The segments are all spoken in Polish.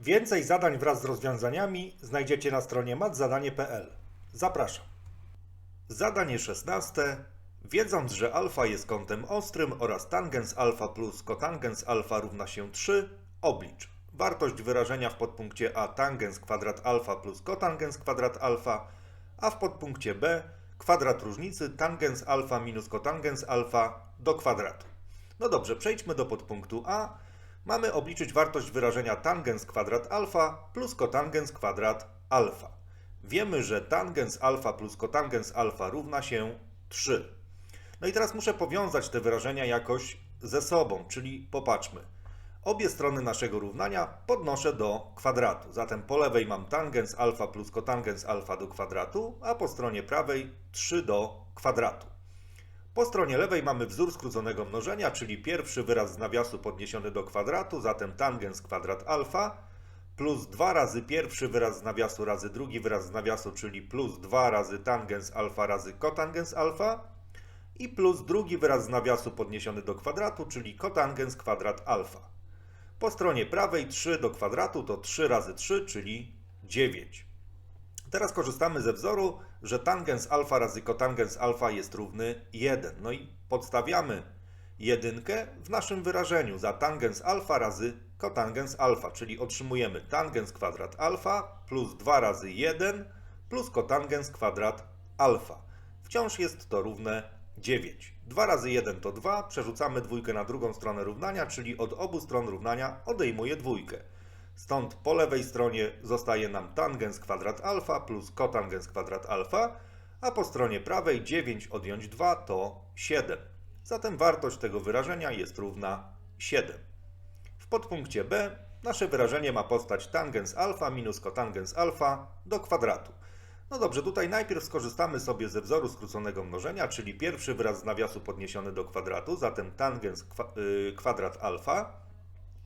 Więcej zadań wraz z rozwiązaniami znajdziecie na stronie matzadanie.pl. Zapraszam. Zadanie 16. Wiedząc, że alfa jest kątem ostrym oraz tangens alfa plus kotangens alfa równa się 3, oblicz. Wartość wyrażenia w podpunkcie A tangens kwadrat alfa plus kotangens kwadrat alfa, a w podpunkcie B kwadrat różnicy tangens alfa minus kotangens alfa do kwadratu. No dobrze, przejdźmy do podpunktu A. Mamy obliczyć wartość wyrażenia tangens kwadrat alfa plus kotangens kwadrat alfa. Wiemy, że tangens alfa plus kotangens alfa równa się 3. No i teraz muszę powiązać te wyrażenia jakoś ze sobą, czyli popatrzmy. Obie strony naszego równania podnoszę do kwadratu. Zatem po lewej mam tangens alfa plus kotangens alfa do kwadratu, a po stronie prawej 3 do kwadratu. Po stronie lewej mamy wzór skróconego mnożenia, czyli pierwszy wyraz z nawiasu podniesiony do kwadratu, zatem tangens kwadrat alfa, plus 2 razy pierwszy wyraz z nawiasu razy drugi wyraz z nawiasu, czyli plus 2 razy tangens alfa razy kotangens alfa i plus drugi wyraz z nawiasu podniesiony do kwadratu, czyli kotangens kwadrat alfa. Po stronie prawej 3 do kwadratu to 3 razy 3, czyli 9. Teraz korzystamy ze wzoru, że tangens alfa razy kotangens alfa jest równy 1. No i podstawiamy jedynkę w naszym wyrażeniu za tangens alfa razy kotangens alfa, czyli otrzymujemy tangens kwadrat alfa plus 2 razy 1 plus kotangens kwadrat alfa. Wciąż jest to równe 9. 2 razy 1 to 2, przerzucamy dwójkę na drugą stronę równania, czyli od obu stron równania odejmuję dwójkę. Stąd po lewej stronie zostaje nam tangens kwadrat alfa plus kotangens kwadrat alfa, a po stronie prawej 9 odjąć 2 to 7. Zatem wartość tego wyrażenia jest równa 7. W podpunkcie B nasze wyrażenie ma postać tangens alfa minus kotangens alfa do kwadratu. No dobrze, tutaj najpierw skorzystamy sobie ze wzoru skróconego mnożenia, czyli pierwszy wyraz z nawiasu podniesiony do kwadratu, zatem tangens kwa, y, kwadrat alfa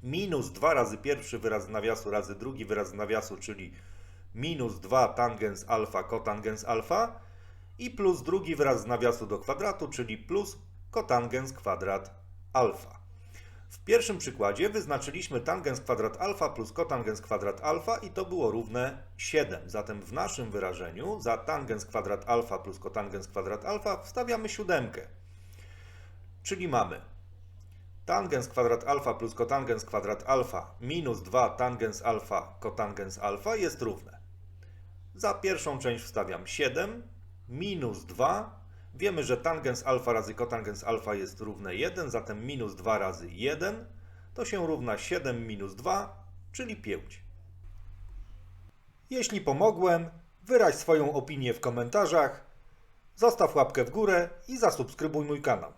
minus 2 razy pierwszy wyraz nawiasu razy drugi wyraz nawiasu, czyli minus 2 tangens alfa kotangens alfa i plus drugi wyraz z nawiasu do kwadratu, czyli plus kotangens kwadrat alfa. W pierwszym przykładzie wyznaczyliśmy tangens kwadrat alfa plus kotangens kwadrat alfa i to było równe 7. Zatem w naszym wyrażeniu za tangens kwadrat alfa plus kotangens kwadrat alfa wstawiamy siódemkę. Czyli mamy tangens kwadrat alfa plus kotangens kwadrat alfa minus 2 tangens alfa kotangens alfa jest równe. Za pierwszą część wstawiam 7 minus 2. Wiemy, że tangens alfa razy kotangens alfa jest równe 1, zatem minus 2 razy 1 to się równa 7 minus 2, czyli 5. Jeśli pomogłem, wyraź swoją opinię w komentarzach, zostaw łapkę w górę i zasubskrybuj mój kanał.